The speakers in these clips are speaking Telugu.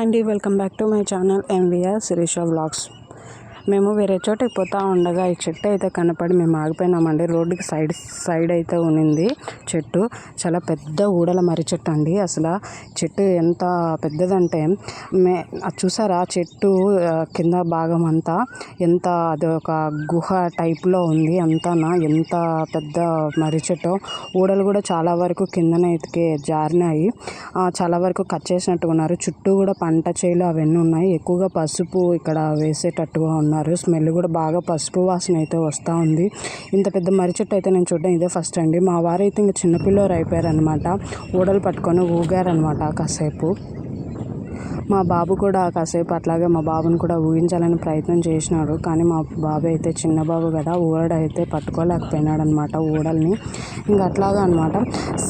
అండి welcome back to my channel MVR Sirisha vlogs. మేము వేరే చోట పోతా ఉండగా ఈ చెట్టు అయితే కనపడి మేము ఆగిపోయినామండి. రోడ్డుకి సైడ్ సైడ్ అయితే ఉన్నింది చెట్టు. చాలా పెద్ద ఊడల మర్రి చెట్టు అండి. అసలు చెట్టు ఎంత పెద్దదంటే మే అది చూసారా? చెట్టు కింద భాగం అంతా ఎంత అది ఒక గుహ టైప్లో ఉంది అంతానా? ఎంత పెద్ద మర్రి చెట్టో ఊడలు కూడా చాలా వరకు కిందన ఎతికే జారినాయి. చాలా వరకు కట్ చేసినట్టు ఉన్నారు. చుట్టూ కూడా పంట చేలు అవన్నీ ఉన్నాయి. ఎక్కువగా పసుపు ఇక్కడ వేసేటట్టుగా ఉన్నారు. స్మెల్ కూడా బాగా పసుపు వాసన అయితే వస్తూ ఉంది. ఇంత పెద్ద మర్రి చెట్టు అయితే నేను చూడడం ఇదే ఫస్ట్ అండి. మా వారు అయితే ఇంకా చిన్నపిల్లలు అయిపోయారనమాట ఊడలు పట్టుకొని ఊగారనమాట కాసేపు. మా బాబు కూడా కాసేపు అట్లాగే మా బాబుని కూడా ఊహించాలని ప్రయత్నం చేసినాడు. కానీ మా బాబు అయితే చిన్న బాబు కదా ఊరడ అయితే పట్టుకోలేకపోయినాడు అనమాట ఊడల్ని. ఇంకా అట్లాగా అనమాట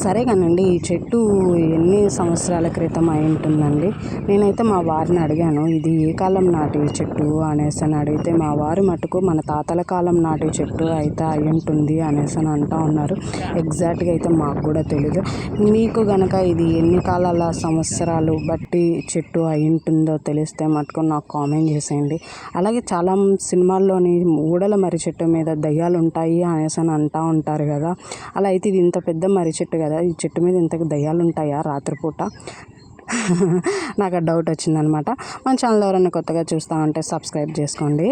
సరే కానండి ఈ చెట్టు ఎన్ని సంవత్సరాల క్రితం అయి ఉంటుందండి? నేనైతే మా వారిని అడిగాను ఇది ఏ కాలం నాటి చెట్టు అనేసి అని అడిగితే మా వారు మటుకు మన తాతల కాలం నాటి చెట్టు అయితే అయి ఉంటుంది అనేసి అని అంటా ఉన్నారు. ఎగ్జాక్ట్గా అయితే మాకు కూడా తెలీదు. మీకు గనక ఇది ఎన్ని కాలాల సంవత్సరాలు బట్టి చెట్టు అయి ఉంటుందో తెలిస్తే మటుకు నాకు కామెంట్ చేసేయండి. అలాగే చాలా సినిమాల్లోని ఊడల మర్రి చెట్టు మీద దయ్యాలు ఉంటాయి అనేసి అని అంటూ ఉంటారు కదా. అలా అయితే ఇది ఇంత పెద్ద మర్రి చెట్టు కదా. ఈ చెట్టు మీద ఇంతకు దయ్యాలు ఉంటాయా రాత్రిపూట? నాకు ఆ డౌట్ వచ్చిందనమాట. మన ఛానల్ ఎవరైనా కొత్తగా చూస్తా ఉంటే సబ్స్క్రైబ్ చేసుకోండి.